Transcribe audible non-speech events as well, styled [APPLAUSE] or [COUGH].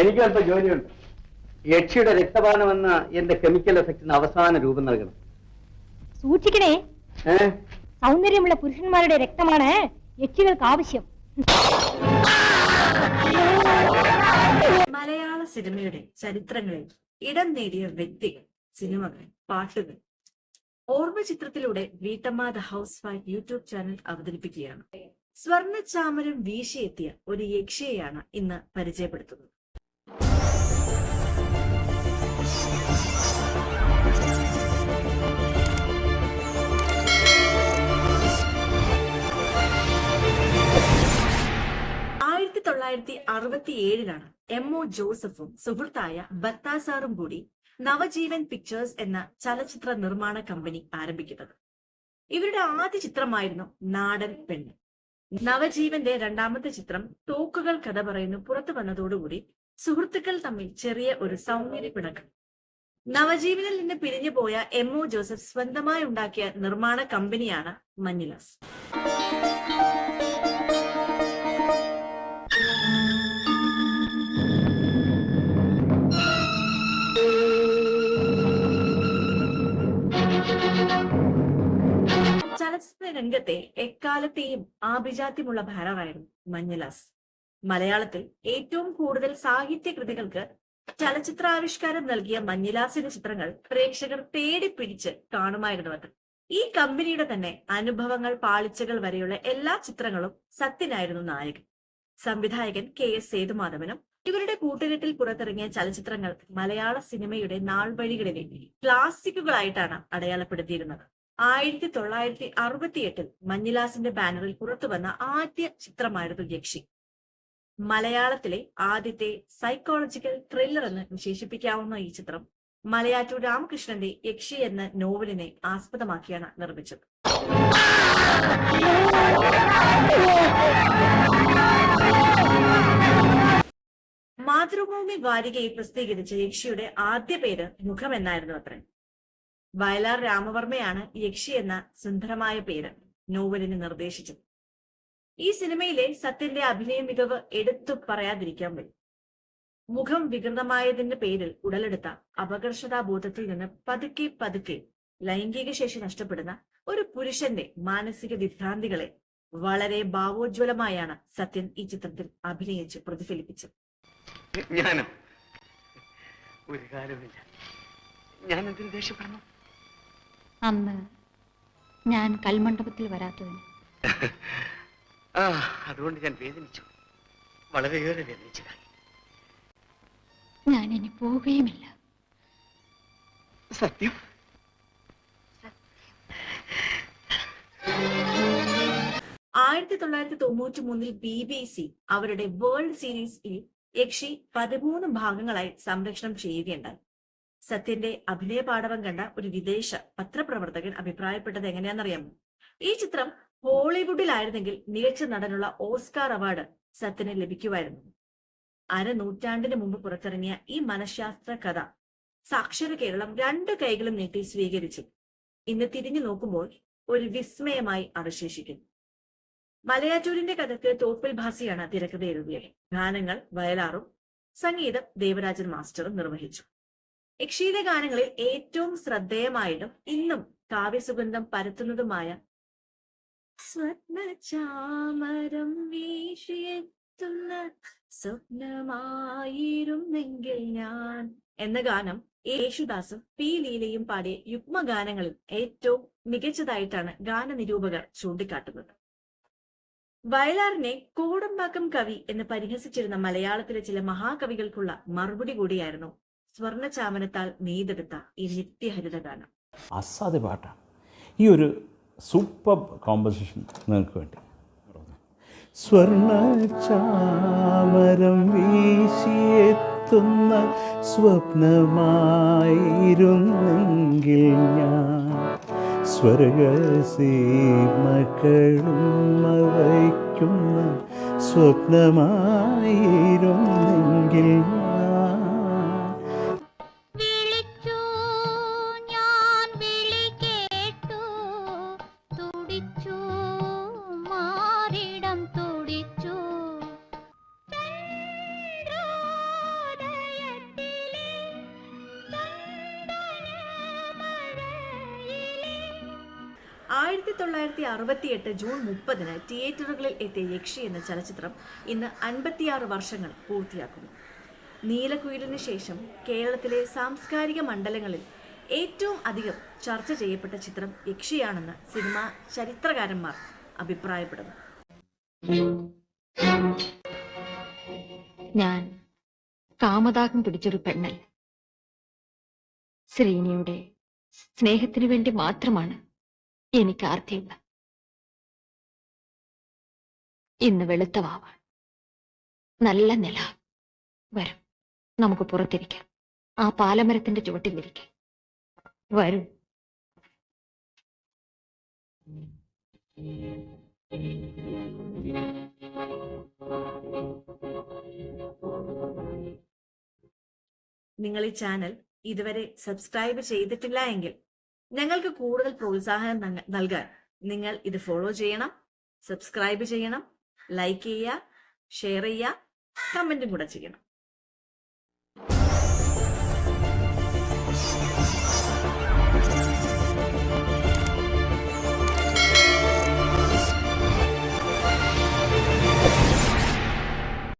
എനിക്ക് അല്പം ജോലിയുണ്ട്. യക്ഷിയുടെ രക്തപാനം എന്ന എന്റെ കെമിക്കൽ എഫക്റ്റിന് അവസാന രൂപം നൽകണം. സൂക്ഷിക്കണേ. ഏ? സൗന്ദര്യമുള്ള പുരുഷന്മാരുടെ രക്തമാണ് യക്ഷികൾക്ക് ആവശ്യം മലയാള സിനിമയുടെ ചരിത്രങ്ങളിൽ ഇടം നേടിയ വ്യക്തികൾ സിനിമകൾ പാട്ടുകൾ. ഓർമ്മ ചിത്രത്തിലൂടെ വീട്ടമ്മ the housewife YouTube channel അവതരിപ്പിക്കുകയാണ്. സ്വർണ ചാമരം വീശിയെത്തിയ ഒരു യക്ഷിയെയാണ് ഇന്ന് പരിചയപ്പെടുത്തുന്നത്. തൊള്ളായിരത്തി അറുപത്തി ഏഴിലാണ് എം ഒ ജോസഫും സുഹൃത്തായ ബത്താസാറും കൂടി നവജീവൻ പിക്ചേഴ്സ് എന്ന ചലച്ചിത്ര നിർമ്മാണ കമ്പനി ആരംഭിക്കുന്നത്. ഇവരുടെ ആദ്യ ചിത്രമായിരുന്നു നാടൻ പെണ്ണ്. നവജീവന്റെ രണ്ടാമത്തെ ചിത്രം തോക്കുകൾ കഥ പറയുന്നു പുറത്തു വന്നതോടുകൂടി സുഹൃത്തുക്കൾ തമ്മിൽ ചെറിയ ഒരു സൗന്ദര്യ പിണക്കം. നവജീവനിൽ നിന്ന് പിരിഞ്ഞു പോയ എം ഒ ജോസഫ് സ്വന്തമായി ഉണ്ടാക്കിയ നിർമ്മാണ കമ്പനിയാണ് മഞ്ഞിലാസ്. രംഗത്തെ എക്കാലത്തെയും ആഭിജാത്യമുള്ള ഭാരവായിരുന്നു മഞ്ഞലാസ്. മലയാളത്തിൽ ഏറ്റവും കൂടുതൽ സാഹിത്യ കൃതികൾക്ക് ചലച്ചിത്രാവിഷ്കാരം നൽകിയ മഞ്ഞിലാസിന്റെ ചിത്രങ്ങൾ പ്രേക്ഷകർ തേടിപ്പിടിച്ച് അത്. ഈ കമ്പനിയുടെ തന്നെ അനുഭവങ്ങൾ പാളിച്ചകൾ വരെയുള്ള എല്ലാ ചിത്രങ്ങളും സത്യനായിരുന്നു നായകൻ. സംവിധായകൻ കെ എസ് സേതുമാധവനും ഇവരുടെ കൂട്ടുകെട്ടിൽ പുറത്തിറങ്ങിയ ചലച്ചിത്രങ്ങൾ മലയാള സിനിമയുടെ നാൾവഴികളിലെ ക്ലാസിക്കുകളായിട്ടാണ് അടയാളപ്പെടുത്തിയിരുന്നത്. ആയിരത്തി തൊള്ളായിരത്തി അറുപത്തി എട്ടിൽ മഞ്ഞിലാസിന്റെ ബാനറിൽ പുറത്തു വന്ന ആദ്യ ചിത്രമായിരുന്നു യക്ഷി. മലയാളത്തിലെ ആദ്യത്തെ സൈക്കോളജിക്കൽ ത്രില്ലർ എന്ന് വിശേഷിപ്പിക്കാവുന്ന ഈ ചിത്രം മലയാറ്റൂർ രാമകൃഷ്ണന്റെ യക്ഷി എന്ന നോവലിനെ ആസ്പദമാക്കിയാണ് നിർമ്മിച്ചത്. മാതൃഭൂമി വാരികയിൽ പ്രസിദ്ധീകരിച്ച യക്ഷിയുടെ ആദ്യ പേര് മുഖം എന്നായിരുന്നു അത്രേ. വയലാർ രാമവർമ്മയാണ് യക്ഷി എന്ന സുന്ദരമായ പേര് നോവലിന് നിർദ്ദേശിച്ചത്. ഈ സിനിമയിലെ സത്യന്റെ അഭിനയ മികവ് എടുത്തു പറയാതിരിക്കാൻ വരും മുഖം വികൃതമായതിന്റെ പേരിൽ ഉടലെടുത്ത അപകർഷതാബോധത്തിൽ നിന്ന് പതുക്കെ പതുക്കെ ലൈംഗിക ശേഷി നഷ്ടപ്പെടുന്ന ഒരു പുരുഷന്റെ മാനസിക വിഭ്രാന്തികളെ വളരെ ഭാവോജ്വലമായാണ് സത്യൻ ഈ ചിത്രത്തിൽ അഭിനയിച്ച് പ്രതിഫലിപ്പിച്ചത്. ഞാനോ? ഒരു കാര്യമില്ല ഞാൻ എന്തിനു ദേഷ്യപ്പെടണം അന്ന് ഞാൻ കൽമണ്ഡപത്തിൽ വരാത്തതിന്. [LAUGHS] ആ അതുകൊണ്ട് ഞാൻ വേദനിച്ചു. വളരെയേറെ വേദനിച്ചതായി. ഞാൻ ഇനി പോവുകയുമില്ല. സത്യം? ആയിരത്തി തൊള്ളായിരത്തി തൊണ്ണൂറ്റി മൂന്നിൽ ബി ബി സി അവരുടെ വേൾഡ് സീരീസിൽ യക്ഷി പതിമൂന്ന് ഭാഗങ്ങളായി സംരക്ഷണം ചെയ്യുകയുണ്ടായി. സത്യന്റെ അഭിനയ പാടവം കണ്ട ഒരു വിദേശ പത്രപ്രവർത്തകൻ അഭിപ്രായപ്പെട്ടത് എങ്ങനെയാണെന്നറിയാമോ? ഈ ചിത്രം ഹോളിവുഡിലായിരുന്നെങ്കിൽ മികച്ച നടനുള്ള ഓസ്കാർ അവാർഡ് സത്യന് ലഭിക്കുമായിരുന്നു. അര നൂറ്റാണ്ടിന് മുമ്പ് പുറത്തിറങ്ങിയ ഈ മനഃശാസ്ത്ര കഥ സാക്ഷര കേരളം രണ്ട് കൈകളും നീട്ടി സ്വീകരിച്ചു. ഇന്ന് തിരിഞ്ഞു നോക്കുമ്പോൾ ഒരു വിസ്മയമായി അവശേഷിക്കുന്നു. മലയാറ്റൂരിന്റെ കഥക്ക് തോപ്പിൽ ഭാസിയാണ് തിരക്കഥ എഴുതിയത് ഗാനങ്ങൾ വയലാറും സംഗീതം ദേവരാജൻ മാസ്റ്ററും നിർവഹിച്ചു. യക്ഷിയുടെ ഗാനങ്ങളിൽ ഏറ്റവും ശ്രദ്ധേയമായതും ഇന്നും കാവ്യസുഗന്ധം പരത്തുന്നതുമായ സ്വപ്നചാമരം വീശിയെത്തുന്ന സ്വപ്നമായിരുന്നെങ്കിൽ ഞാൻ എന്ന ഗാനം യേശുദാസും പി ലീലയും പാടിയ യുഗ്മഗാനങ്ങളിൽ ഏറ്റവും മികച്ചതായിട്ടാണ് ഗാനനിരൂപകർ ചൂണ്ടിക്കാട്ടുന്നത്. വയലാറിനെ കോടമ്പാക്കം കവി എന്ന് പരിഹസിച്ചിരുന്ന മലയാളത്തിലെ ചില മഹാകവികൾക്കുള്ള മറുപടി കൂടിയായിരുന്നു സ്വർണചാമനത്താൽ നെയ്തെടുത്ത ഈ നിത്യഹരിതഗാനം അസാധ്യ പാട്ടാണ്. ഈ ഒരു സൂപ്പർ കോമ്പസിഷൻ നിങ്ങൾക്ക് വേണ്ടി. സ്വർണ ചാമരം വീശിയെത്തുന്ന സ്വപ്നമായിരുന്നെങ്കിൽ ഞാൻ സ്വർഗസീമക്കളും വയ്ക്കുന്ന സ്വപ്നമായിരുന്നെങ്കിൽ ആയിരത്തി തൊള്ളായിരത്തി അറുപത്തിയെട്ട് ജൂൺ മുപ്പതിന് തിയേറ്ററുകളിൽ എത്തിയ യക്ഷി എന്ന ചലച്ചിത്രം ഇന്ന് അൻപത്തിയാറ് വർഷങ്ങൾ പൂർത്തിയാക്കുന്നു. നീലക്കുയിലിന് ശേഷം കേരളത്തിലെ സാംസ്കാരിക മണ്ഡലങ്ങളിൽ ഏറ്റവും അധികം ചർച്ച ചെയ്യപ്പെട്ട ചിത്രം യക്ഷിയാണെന്ന് സിനിമാ ചരിത്രകാരന്മാർ അഭിപ്രായപ്പെടുന്നു. ഞാൻ കാമദാഹം പിടിച്ചൊരു പെണ്ണൽ ശ്രീനിയുടെ സ്നേഹത്തിനു വേണ്ടി മാത്രമാണ് എനിക്ക് ആർത്തിയില്ല. ഇന്ന് വെളുത്ത വാവാണ്. നല്ല നില വരും. നമുക്ക് പുറത്തിരിക്കാം. ആ പാലമരത്തിന്റെ ചുവട്ടിലിരിക്കാം വരും. നിങ്ങൾ ഈ ചാനൽ ഇതുവരെ സബ്സ്ക്രൈബ് ചെയ്തിട്ടില്ല എങ്കിൽ ഞങ്ങൾക്ക് കൂടുതൽ പ്രോത്സാഹനം നൽകാൻ നിങ്ങൾ ഇത് ഫോളോ ചെയ്യണം സബ്സ്ക്രൈബ് ചെയ്യണം ലൈക്ക് ചെയ്യുക ഷെയർ ചെയ്യുക കമന്റും കൂടെ ചെയ്യണം.